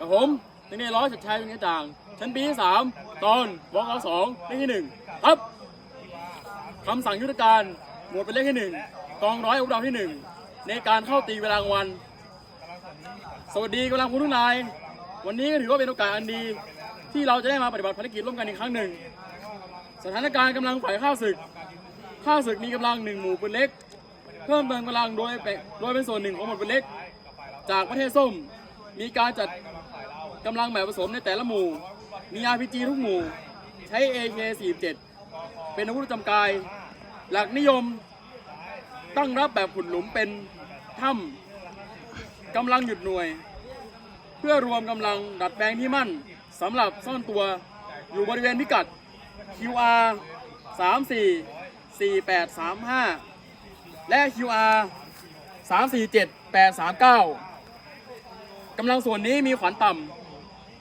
กับผมนักเรียนร้อยชัดชัยตรงนี้จาง ชั้นปีที่สามตอนวอกสองเลขที่หนึ่งครับคำสั่งยุทธการหมวดเป็นเลขที่หนึ่งกองร้อยอุดมที่หนึ่งในการเข้าตีเวลากลางวัน สวัสดีกำลังพลทุกนาย วันนี้ก็ถือว่าเป็นโอกาสอันดี ที่เราจะได้มาปฏิบัติภารกิจร่วมกันอีกครั้งหนึ่ง สถานการณ์กำลังฝ่ายข้าศึกข้าศึกมีกำลังหนึ่งหมู่ปืนเล็ก เพิ่มเติมกำลังโดยโดยเป็นส่วนหนึ่งของหมวดปืนเล็ก จากประเทศส้มมีการจัด กำลังแบบผสมในแต่ละหมู่ มี RPG ทุกหมู่ ใช้ AK47 เป็นอาวุธประจำกาย หลักนิยมตั้งรับแบบขุดหลุมเป็นถ้ำกำลังหยุดหน่วย เพื่อรวมกำลังดัดแปลงที่มั่นสำหรับซ่อนตัวอยู่บริเวณพิกัด QR 34 4835 และ QR 347 839 กำลังส่วนนี้มีขวัญต่ำ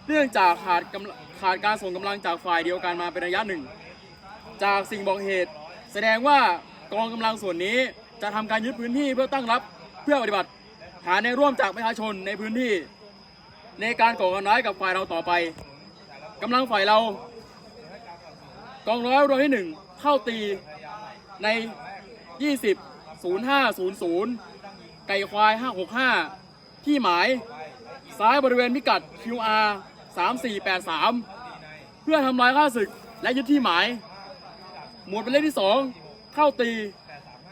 เนื่องจากขาดกำขาดการส่งกำลังจากฝ่ายเดียวกันมาเป็นระยะหนึ่ง จากสิ่งบอกเหตุ แสดงว่ากองกำลังส่วนนี้จะทำการยึดพื้นที่เพื่อตั้งรับเพื่อปฏิบัติ หาในร่วมจากประชาชนในพื้นที่ ในการก่อการร้ายกับฝ่ายเราต่อไปกำลังฝ่ายเรากองร้อยรวมที่หนึ่งเข้าตีใน 20 0500 ไก่ควาย 565 ที่หมาย ซ้ายบริเวณพิกัด QR 3483 เพื่อทำลายข้าศึกและยึดที่หมาย หมวดเป็นเลขที่ 2 เข้าตี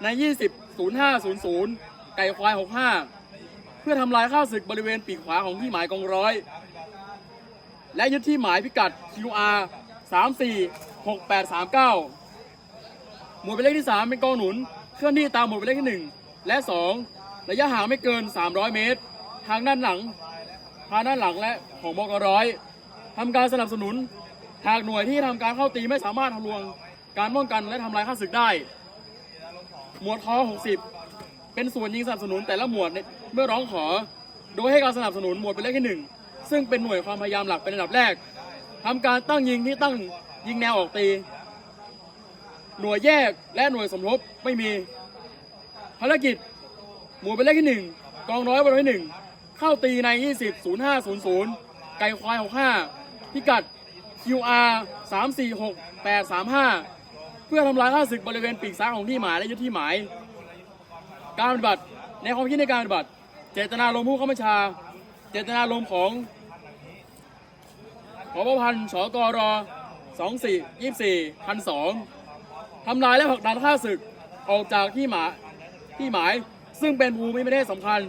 ใน 20 0500 ไก่ควาย 65 เพื่อทำลายข้าศึกบริเวณปีกขวาของที่หมายกองร้อย และยึดที่หมายพิกัด QR 346839 หมวดเป็นเลขที่ 3 เป็นกองหนุน เคลื่อนที่ตามหมวดเป็นเลขที่ 1 และ 2 ระยะห่างไม่เกิน 300 เมตร ทางด้านหลัง ทางด้านหลังและของบกร้อยทำการสนับสนุน หากหน่วยที่ทำการเข้าตีไม่สามารถทะลวงการป้องกันและทำลายข้าศึกได้ หมวดคอ60 เป็นส่วนยิงสนับสนุนแต่ละหมวดเมื่อร้องขอ โดยให้การสนับสนุนหมวดเป็นเลขที่หนึ่งซึ่งเป็นหน่วยความพยายามหลักเป็นอันดับแรกทำการตั้งยิงที่ตั้งยิงแนวออกตี หน่วยแยกและหน่วยสมทบไม่มี ภารกิจ หมวดเป็นเลขที่หนึ่งกองร้อยบริเวณหนึ่ง เข้าตีใน 20 0500 ไก่ควาย 65 พิกัด QR 346 835 เพื่อทำลายข้าศึกบริเวณปีกซ้ายของที่หมายและยึดที่หมาย การปฏิบัติในความคิดในการปฏิบัติ เจตนาลมณ์ผู้เข้าบัญชา เจตนาลมของขอพพันชกรอ2 4 2 4พันสองทำลายและผลักดันข้าศึกออกจากที่หมายที่หมายซึ่งเป็นภูมิประเทศสำคัญ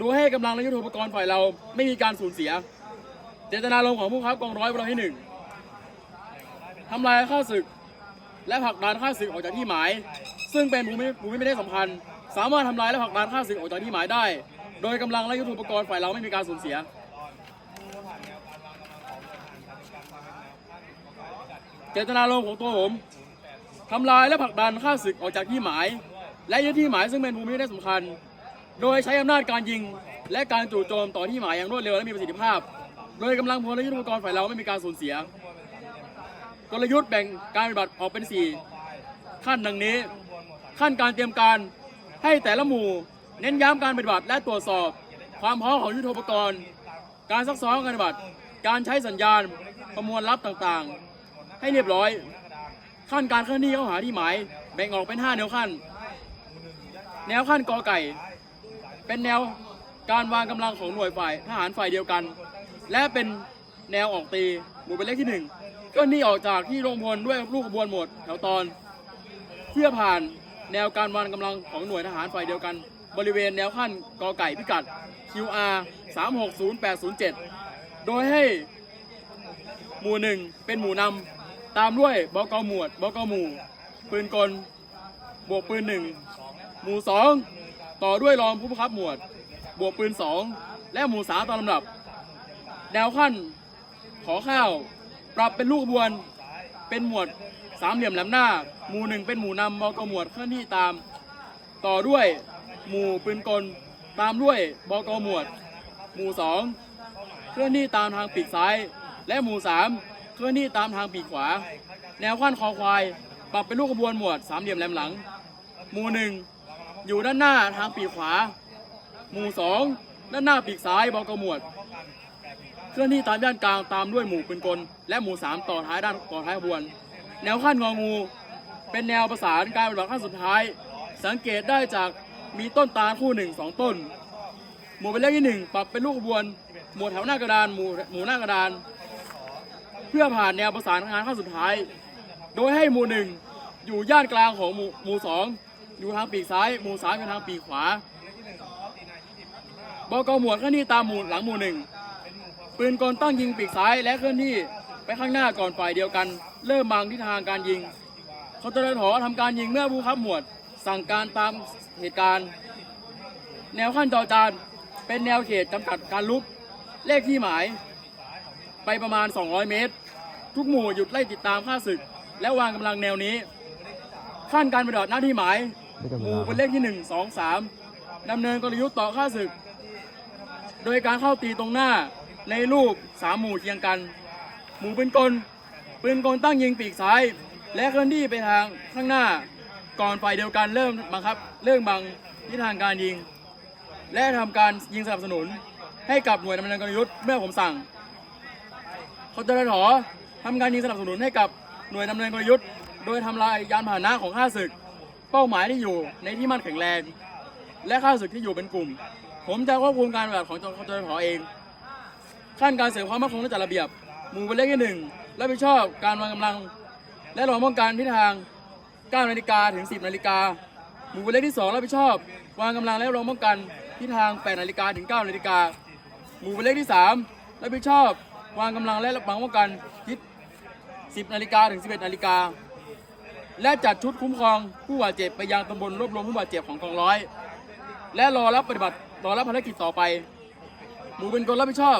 ดยให้กำลังและยุทโธปกรณ์ฝ่ายเราไม่มีการสูญเสีย เจตนาลมของผู้ค้ากองร้อยประที่หนึ่งทำลายข้าศึก และผลักดันข้าศึกออกจากที่หมาย ซึ่งเป็นภูมิภูมิประเทศสำคัญ สามารถทำลายและผลักดันข้าศึกออกจากที่หมายได้ โดยกำลังและยุทโธปกรณ์ฝ่ายเราไม่มีการสูญเสียเจตนารมของตัวผมทำลายและผลักดันข้าศึกออกจากที่หมาย และยึดที่หมายซึ่งเป็นภูมิประเทศสำคัญ โดยใช้อำนาจการยิง และการจู่โจมต่อที่หมายอย่างรวดเร็วและมีประสิทธิภาพ โดยกำลังพลและยุทธปกรณ์ฝ่ายเราไม่มีการสูญเสีย กลยุทธ์แบ่งการปฏิบัติออกเป็น 4 ขั้นดังนี้ ขั้นการเตรียมการให้แต่ละหมู่ เน้นย้ำการปฏิบัติและตรวจสอบ ความพร้อมของยุทธปกรณ์ การซักซ้อมการปฏิบัติ การใช้สัญญาณประมวลลับต่างๆ ให้เรียบร้อย ขั้นการเคลื่อนที่เข้าหาที่หมาย แบ่งออกเป็น 5 แนวขั้น แนวขั้นกอไก่ เป็นแนวการวางกำลังของหน่วยฝ่ายทหารฝ่ายเดียวกัน และเป็นแนวออกตีหมู่เป็นเลขที่หนึ่งก็นี่ออกจากที่โรงพลด้วยลูกขบวนหมดแถวตอน เพื่อผ่านแนวการวางกำลังของหน่วยทหารฝ่ายเดียวกัน บริเวณแนวขั้นกอไก่พิกัด QR 360807 โดยให้หมู่หนึ่งเป็นหมู่นำตามด้วยบกหมวดบกหมู่ ปืนกล บวกปืนหนึ่งหมู่สอง ต่อด้วยรองผู้บังคับหมวด บวกปืนสองและหมู่สามตามลำดับ แนวขั้นขอข้าว ปรับเป็นลูกขบวน เป็นหมวดสามเหลี่ยมแหลมหน้า หมู่หนึ่งเป็นหมู่นำบกหมวดเคลื่อนที่ตาม ต่อด้วยหมู่ปืนกล ตามด้วยบกหมวด หมู่สองเคลื่อนที่ตามทางปีกซ้าย และหมู่สามเคลื่อนที่ตามทางปีกขวา แนวขั้นคอควาย ปรับเป็นลูกขบวนหมวดสามเหลี่ยมแหลมหลัง หมู่หนึ่ง อยู่ด้านหน้าทางปีกขวา หมู่สองด้านหน้าปีกซ้ายบกหมวด เคลื่อนที่ตามย่านกลางตามด้วยหมู่ปืนกล และหมู่สามต่อท้ายด้านต่อท้ายขบวน แนวขั้นงองู เป็นแนวประสานการปฏิบัติขั้นสุดท้าย สังเกตได้จากมีต้นตาลคู่หนึ่งสองต้น หมู่เป็นเลขที่หนึ่งปรับเป็นลูกขบวน หมู่แถวหน้ากระดานหมู่หมู่หน้ากระดาน เพื่อผ่านแนวประสานงานขั้นสุดท้าย โดยให้หมู่หนึ่งอยู่ย่านกลางของหมู่หมู่สอง อยู่ทางปีกซ้าย หมู่สามอยู่ทางปีกขวาบกหมวดเคลื่อนที่ตามหมู่หลังหมู่หนึ่งปืนกลตั้งยิงปีกซ้ายและเคลื่อนที่ไปข้างหน้าก่อนฝ่ายเดียวกัน เริ่มบังทิศทางการยิงเขาจะถอทำการยิงเมื่อผู้ขับหมวด สั่งการตามเหตุการณ์ แนวขั้นจอจานเป็นแนวเขตจำกัดการลุกเลขที่หมาย ไปประมาณ 200 เมตร ทุกหมู่หยุดไล่ติดตามข้าศึก และวางกำลังแนวนี้ขั้นการปฏิบัติหน้าที่หมาย มูเป็นเลขที่1 2 3ดำเนินกลยุทธ์ต่อข้าศึก โดยการเข้าตีตรงหน้าในรูปสามหมู่เคียงกัน หมู่ปืนกลปืนกลตั้งยิงปีกซ้าย และเคลื่อนที่ไปทางข้างหน้า ก่อนฝ่ายเดียวกันเริ่มบังคับ เริ่มบังทิศทางการยิง และทำการยิงสนับสนุน ให้กับหน่วยดำเนินกลยุทธ์เมื่อผมสั่งเขาจะถอทำการยิงสนับสนุนให้กับหน่วยดำเนินกลยุทธ์ โดยทำลายยานพาหนะของข้าศึก เป้าหมายที่อยู่ในที่มั่นแข็งแรง และข้าศึกที่อยู่เป็นกลุ่ม ผมจะควบคุมการปฏิบัติของจจถเอง ขั้นการเสริมความมั่นคงและจัดระเบียบ หมู่เป็นเลขที่หนึ่งรับผิดชอบการวางกำลัง และรอป้องกันทิศทาง 9 นาฬิกาถึง 10 นาฬิกา หมู่เป็นเลขที่ 2 รับผิดชอบ วางกำลังและรอป้องกันทิศทาง 8 นาฬิกาถึง 9 นาฬิกา หมู่เป็นเลขที่ 3 รับผิดชอบ วางกำลังและวางป้องกันทิศ10 นาฬิกาถึง 11 นาฬิกา และจัดชุดคุ้มครองผู้บาดเจ็บไปยังตำบลรวบรวมผู้บาดเจ็บของกองร้อย และรอรับปฏิบัติรอรับภารกิจต่อไป หมู่เป็นคนรับผิดชอบ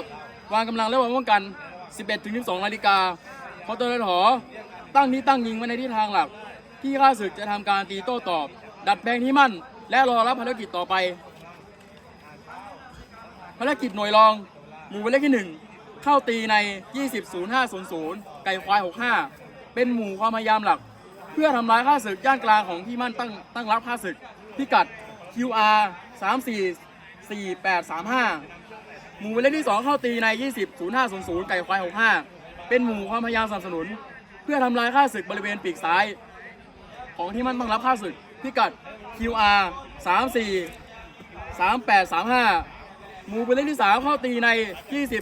วางกำลังและวางป้องกัน 11ถึง12นาฬิกาพตรถตั้งนี้ตั้งยิงไว้ในทิศทางหลัก ที่ข้าศึกจะทำการตีโต้ตอบ ดัดแปลงที่มั่น และรอรับภารกิจต่อไป ภารกิจหน่วยรอง หมู่เป็นเลขที่ 1 เข้าตีใน 200500 ไก่ควาย 65 เป็นหมู่ความพยายามหลัก เพื่อทำลายข้าศึกย่านกลางของที่มั่นตั้งตั้งรับข้าศึกพิกัด QR 344835 หมู่เป็นเลขที่ 2 เข้าตีใน 200500 ไก่ควาย 65 เป็นหมู่ความพยายามสนับสนุน เพื่อทำลายข้าศึกบริเวณปีกซ้าย ของที่มั่นตั้งรับข้าศึกพิกัด QR 34 3835 หมู่เป็นเลขที่ 3 เข้าตีใน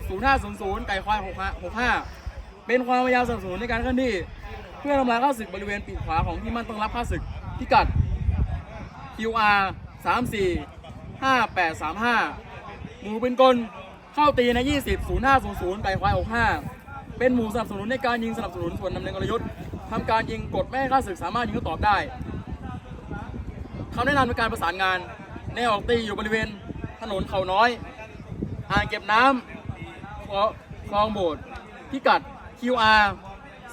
200500 ไก่ควาย 65 เป็นความพยายามสนับสนุนในการเคลื่อนที่ พื่อทำลายข้าศึกบริเวณปีกขวาของที่มั่นต้องรับข้าศึกพิกัด QR 34 5835 หมู่เป็นกลเข้าตีใน 20 0500ไก่ควาย65 เป็นหมู่สนับสนุนในการยิงสนับสนุนส่วนดำเนินกลยุทธ์ทำการยิงกดไม่ข้าศึกสามารถยิงเขาตอบได้คำแนะนำในการประสานงานแนวออกตีอยู่บริเวณถนนเขาน้อย อ่างเก็บน้ำคลคลองโบดพิกัด QR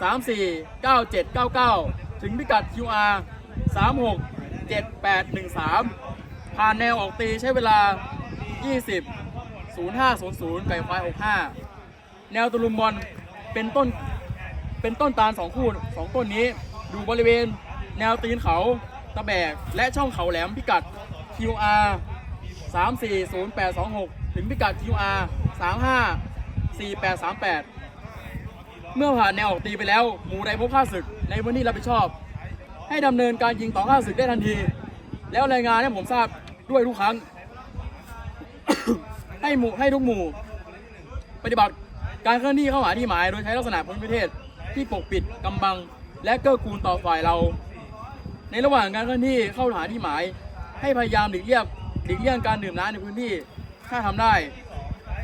349799 ถึงพิกัด QR 367813 ผ่านแนวออกตีใช้เวลา 20 0500 ไก่ควาย 65 แนวตะลุมบอลเป็นต้นเป็นต้นตาลสองคู่สองต้นนี้อยู่บริเวณแนวตีนเขาตะแบก และช่องเขาแหลมพิกัด QR 340826 ถึงพิกัด QR 354838 เมื่อผ่านแนวออกตีไปแล้วหมู่ใดพบข้าศึกในพื้นที่รับผิดชอบ ให้ดำเนินการยิงต่อข้าศึกได้ทันที แล้วรายงานให้ผมทราบด้วยทุกครั้ง ให้หมู่ให้ทุกหมู่ ปฏิบัติการเคลื่อนที่เข้าหาที่หมายโดยใช้ลักษณะภูมิประเทศที่ปกปิดกำบัง และเกื้อกูลต่อฝ่ายเรา ในระหว่างการเคลื่อนที่เข้าหาที่หมาย ให้พยายามหลีกเลี่ยงหลีกเลี่ยงการดื่มน้ำในพื้นที่ถ้าทำได้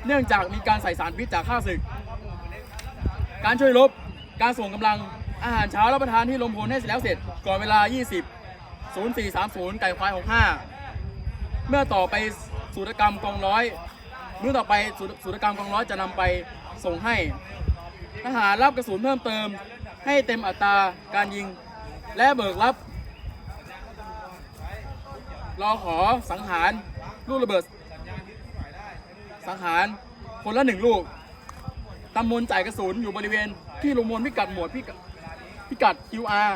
เนื่องจากมีการใส่สารพิษจากข้าศึก การช่วยรบ การส่งกำลัง อาหารเช้ารับประทานที่ลมพลให้เสร็จแล้วเสร็จ ก่อนเวลา 20 0430 ไก่ควาย 65 เมื่อต่อไปสูตรกรรมกองร้อย เมื่อต่อไปสูตรสูตรกรรมกองร้อยจะนำไปส่งให้ ทหารรับกระสุนเพิ่มเติม ให้เต็มอัตราการยิง และเบิกรับรอขอสังหารลูกระเบิด สังหารคนละหนึ่งลูก ตำบลจ่ายกระสุนอยู่บริเวณที่ลงมวลพิกัดหมวดพิกัดพิกัด QR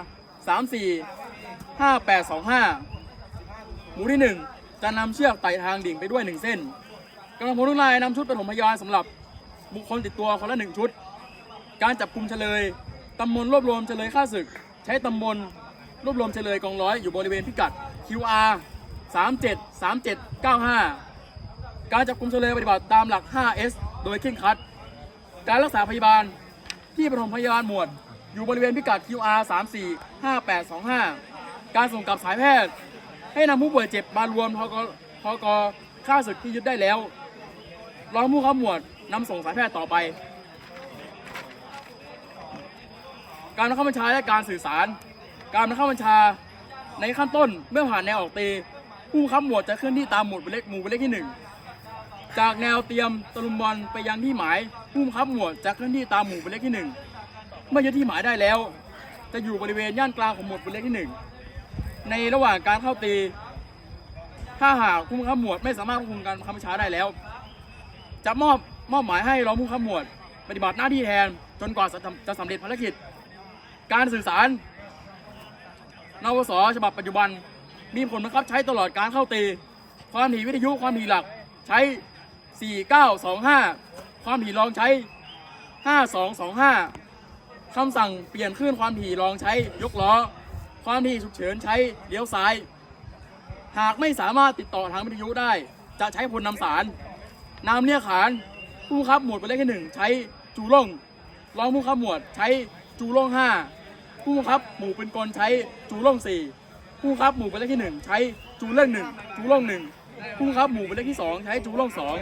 34 5825 หมู่ที่ 1 จะนำเชือกไต่ทางดิ่งไปด้วย 1 เส้นกำลังพลทุกนายนำชุดปฐมพยาบาลสำหรับบุคคลติดตัวคนละหนึ่งชุด การจับกลุ่มเฉลยตำบลรวบรวมเฉลยค่าศึก ใช้ตำบลรวบรวมเฉลยกองร้อยอยู่บริเวณพิกัด QR 37 3795 การจับกลุ่มเฉลยปฏิบัติตามหลัก 5S โดยเคร่งครัด การรักษาพยาบาลที่ปฐมพยาบาลหมวด อยู่บริเวณพิกัด QR 34 5825 การส่งกลับสายแพทย์ ให้นำผู้ป่วยเจ็บมารวมทกทกค่าศึกที่ยึดได้แล้ว รองผู้ข้าหมวดนำส่งสายแพทย์ต่อไป การบังคับบัญชาและการสื่อสาร การบังคับบัญชาในขั้นต้นเมื่อผ่านแนวออกตีผู้ค้ำหมวดจะเคลื่อนที่ตามหมวดหมู่เลขหมู่เลขที่หนึ่ง จากแนวเตรียมตะลุมบอลไปยังที่หมายผู้ค้ำหมวดจะเคลื่อนที่ตามหมู่เลขที่หนึ่งเมื่อยึดที่หมายได้แล้ว จะอยู่บริเวณย่านกลางของหมวดหมู่เลขที่หนึ่งในระหว่างการเข้าตี ถ้าหากผู้บังคับหมวดไม่สามารถควบคุมการคับบัญชาได้แล้ว จะมอบมอบหมายให้รองผู้บังคับหมวด ปฏิบัติหน้าที่แทนจนกว่าจะจะสำเร็จภารกิจ การสื่อสารนวสฉบับปัจจุบันมีผลบังคับใช้ตลอดการเข้าตี ความถี่วิทยุความถี่หลัก ใช้ 4925 ความถี่รองใช้ 5225 คำสั่งเปลี่ยนคลื่นความถี่รองใช้ยกล้อ ความถี่ฉุกเฉินใช้เลี้ยวซ้าย หากไม่สามารถติดต่อทางวิทยุได้ จะใช้พลนำสารนามเรียกขาน ผู้บังคับหมวดหมายเลขที่หนึ่งใช้จูล่งรองผู้บังคับหมวดใช้จูล่งห้าผู้บังคับหมู่เป็นกลใช้จูล่งสี่ผู้บังคับหมู่หมายเลขที่หนึ่งใช้จูเล่งหนึ่งจูล่งหนึ่งผู้บังคับหมู่หมายเลขที่สองใช้จูล่งสอง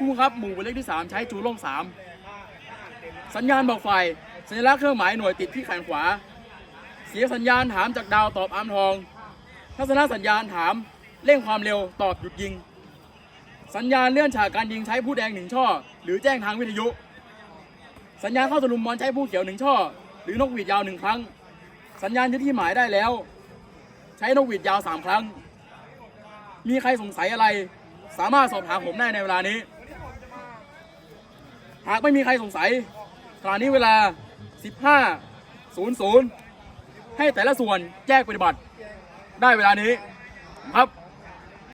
ผู้บังคับหมู่เลขที่สามใช้จูล่งสามสัญญาณบอกไฟ สัญลักษณ์เครื่องหมายหน่วยติดที่แขนขวา เสียสัญญาณถามจากดาวตอบอามทอง ทัศนสัญญาณถามเร่งความเร็วตอบหยุดยิง สัญญาณเลื่อนฉากการยิงใช้ผู้แดงหนึ่งช่อ หรือแจ้งทางวิทยุ สัญญาณเข้าตะลุมบอลใช้ผู้เขียวหนึ่งช่อ หรือนกหวีดยาวหนึ่งครั้ง สัญญาณยึดที่หมายได้แล้ว ใช้นกหวีดยาวสามครั้ง มีใครสงสัยอะไร สามารถสอบถามผมได้ในเวลานี้ หากไม่มีใครสงสัยขณะนี้เวลา 15.00 ให้แต่ละส่วนแยกปฏิบัติ ได้เวลานี้ครับ